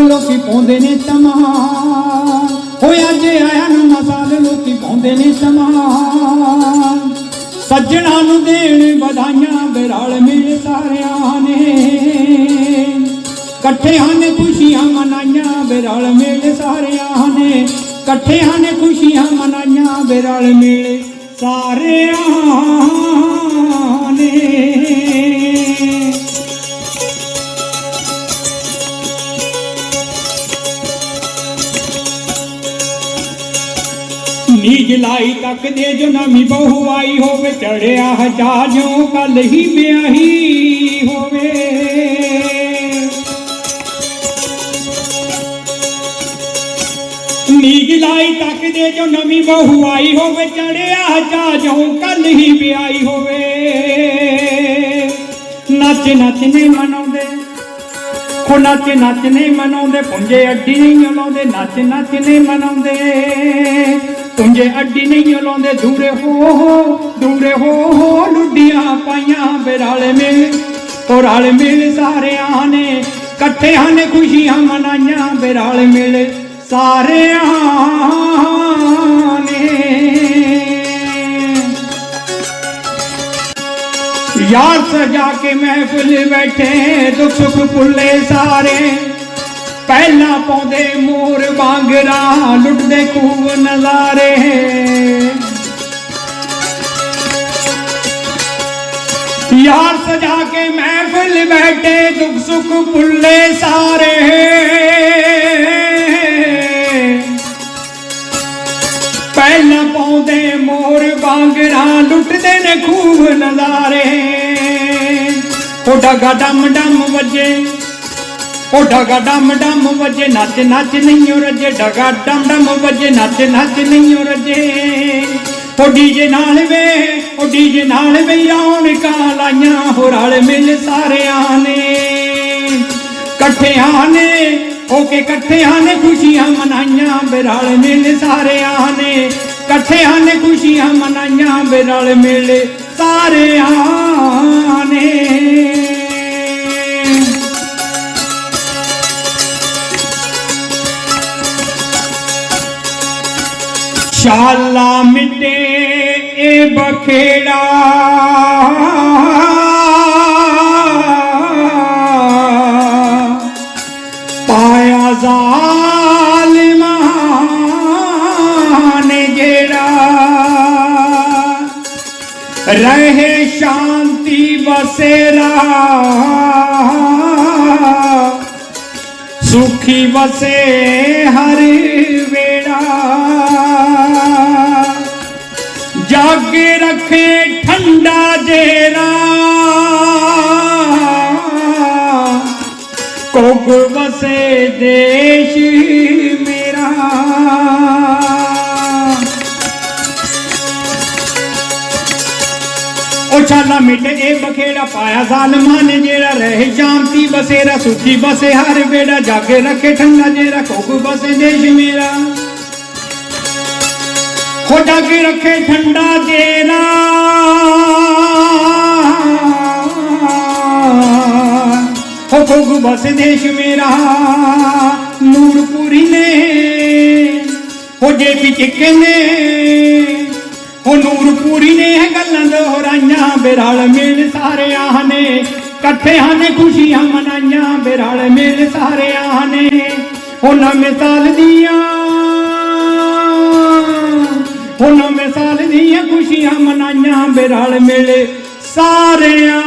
ਲੋਕੀ ਪਾਉਂਦੇ ਨੇ ਤਮਾਮ ਹੋ ਅੱਜ ਆਇਆ ਨਵਾਂ ਸਾਲ ਲੋਕੀ ਪਾਉਂਦੇ ਨੇ ਤਮਾਮ ਸੱਜਣਾ ਨੂੰ ਦੇਣ ਵਧਾਈਆਂ, ਬਿਰਲ ਮਿਲ ਸਾਰਿਆਂ। ਇਕੱਠੇ ਹਨ ਖੁਸ਼ੀਆਂ ਮਨਾਈਆਂ, ਬਿਰਲ ਮੇਲੇ ਸਾਰਿਆਂ ਨੇ। ਇਕੱਠੇ ਹਨ ਖੁਸ਼ੀਆਂ ਮਨਾਈਆਂ, ਬਿਰਲ ਮਿਲ ਸਾਰਿਆਂ ਨੇ। ਨੀਜ ਲਾਈ ਤੱਕ ਦੇ ਜੋ ਨਵੀਂ ਬਹੁ ਆਈ ਹੋਵੇ ਚੜਿਆ ਹਜਾਜੋਂ ਕੱਲ ਹੀ ਵਿਆਹੀ ਹੋਵੇ। ਨੀਜ ਲਾਈ ਤੱਕ ਦੇ ਜੋ ਨਵੀਂ ਬਹੂ ਆਈ ਹੋਵੇ, ਚੜਿਆ ਹਜਾਜੋਂ ਕੱਲ ਹੀ ਵਿਆਹੀ ਹੋਵੇ। ਨੱਚ ਨੱਚ ਨੇ ਮਨਾਉਂਦੇ, ਖੋ ਨੱਚ ਨੱਚ ਨਹੀਂ ਮਨਾਉਂਦੇ, ਪੁੰਜੇ ਅੱਡੀ ਨਹੀਂ ਲਾਉਂਦੇ ਨੱਚ ਨੱਚ ਨਹੀਂ ਮਨਾਉਂਦੇ। ਪੁੰਜੇ ਅੱਡੀ ਨਹੀਂ ਲਾਉਂਦੇ ਦੂਰੇ ਹੋ ਹੋ, ਦੂਰੇ ਹੋ ਹੋ, ਲੁੱਡੀਆਂ ਪਾਈਆਂ ਬਿਰਾਲੇ ਮੇਲੇ ਔਰ ਰਲ ਮੇਲੇ ਸਾਰਿਆਂ ਨੇ। ਇਕੱਠੇ ਹਨ ਖੁਸ਼ੀਆਂ ਮਨਾਈਆਂ ਬਿਰਾਲੇ ਮੇਲੇ। ਸਾਰਿਆਂ ਨੇ ਯਾਰ ਸਜਾ ਕੇ ਮਹਿਫਿਲ ਬੈਠੇ, ਦੁੱਖ ਸੁੱਖ ਭੁੱਲੇ ਸਾਰੇ। ਪਹਿਲਾਂ ਪਾਉਂਦੇ ਮੋਰ ਵਾਂਗਰਾ ਲੁੱਟਦੇ ਖੂਬ ਨਜ਼ਾਰੇ। ਯਾਰ ਸਜਾ ਕੇ ਮਹਿਫਿਲ ਬੈਠੇ, ਦੁੱਖ ਸੁੱਖ ਭੁੱਲੇ ਸਾਰੇ। ਲੁੱਟਦੇ ਨੇ ਖੂਬ ਨਜ਼ਾਰੇ। ਉਹ ਡਗਾ ਡਮ ਡਮ ਵੱਜੇ। ਉਹ ਡਗਾ ਡਮ ਡਮ ਵੱਜੇ। ਨੱਚ ਨੱਚ ਨਹੀਂ ਓ ਰੱਜੇ ਡਗਾ ਡਮ ਡਮ ਵੱਜੇ। ਨੱਚ ਨੱਚ ਨਹੀਂ ਓ ਰੱਜੇ ਉਹ ਡੀਜੇ ਨਾਲ ਵੇ ਉਹ ਡੀਜੇ ਨਾਲ ਵੇ ਰੌਣਕਾਂ ਲਾਈਆਂ। ਹੋ ਰਲ ਮਿਲ ਸਾਰਿਆਂ ਨੇ। ਇਕੱਠਿਆਂ ਨੇ, ਹੋ ਕੇ ਇਕੱਠਿਆਂ ਨੇ ਖੁਸ਼ੀਆਂ ਮਨਾਈਆਂ। ਬਿਰਲ ਮਿਲ ਸਾਰਿਆਂ ਨੇ। ਇਕੱਠੇ ਹਨ ਖੁਸ਼ੀਆਂ ਮਨਾਈਆਂ ਬਿਰਲ ਮਿਲ ਸਾਰਿਆਂ ਨੇ। ਸ਼ਾਲਾ ਮਿਟੇ ਇਹ ਬਖੇੜਾ। ਪਾਇਆ ਜਾ ਰਹੇ ਸ਼ਾਂਤੀ ਬਸੇਰਾ ਸੁਖੀ ਵਸੇ ਹਰ ਵੇੜਾ ਜਗ ਰੱਖੇ ਠੰਡਾ ਜੇਰਾ। ਕੋਗ ਵਸੇ ਦੇਸ਼ ਉਹ ਛਾਲਾ ਮਿਟ ਇਹ ਬਖੇੜਾ ਪਾਇਆ ਜ਼ਾਲਮਾਂ ਨੇ ਜਿਹੜਾ ਰਹੇ ਸ਼ਾਂਤੀ ਬਸੇਰਾ ਸੁਖੀ ਬਸੇ ਹਰ ਵੇੜਾ, ਜਗ ਰੱਖੇ ਠੰਡਾ ਜੇਰਾ ਕੋਗ ਬਸੇ ਦੇਸ਼ ਮੇਰਾ ਹੋ ਜਗ ਰੱਖੇ ਠੰਡਾ ਜੇਰਾ। ਹੋ ਕੋਗ ਬਸੇ ਦੇਸ਼ ਮੇਰਾ ਨੂਰਪੁਰੀ ਨੇ, ਹੋ ਜੇ ਵਿੱਚ ਕਹਿੰਦੇ ਉਹ ਨੂਰਪੁਰੀ ਨੇ ਇਹ ਗੱਲਾਂ ਦੋਹਰਾਈਆਂ, ਬਿਰਲ ਮਿਲ ਸਾਰਿਆਂ ਨੇ। ਇਕੱਠੇ ਹਨ ਖੁਸ਼ੀਆਂ ਮਨਾਈਆਂ, ਬਿਰਲ ਮੇਲ ਸਾਰਿਆਂ ਨੇ। ਉਹ ਮਿਸਾਲ ਦੀਆਂ ਉਹ ਮਿਸਾਲ ਦੀਆਂ ਖੁਸ਼ੀਆਂ ਮਨਾਈਆਂ, ਬਿਰਲ ਮਿਲ ਸਾਰਿਆਂ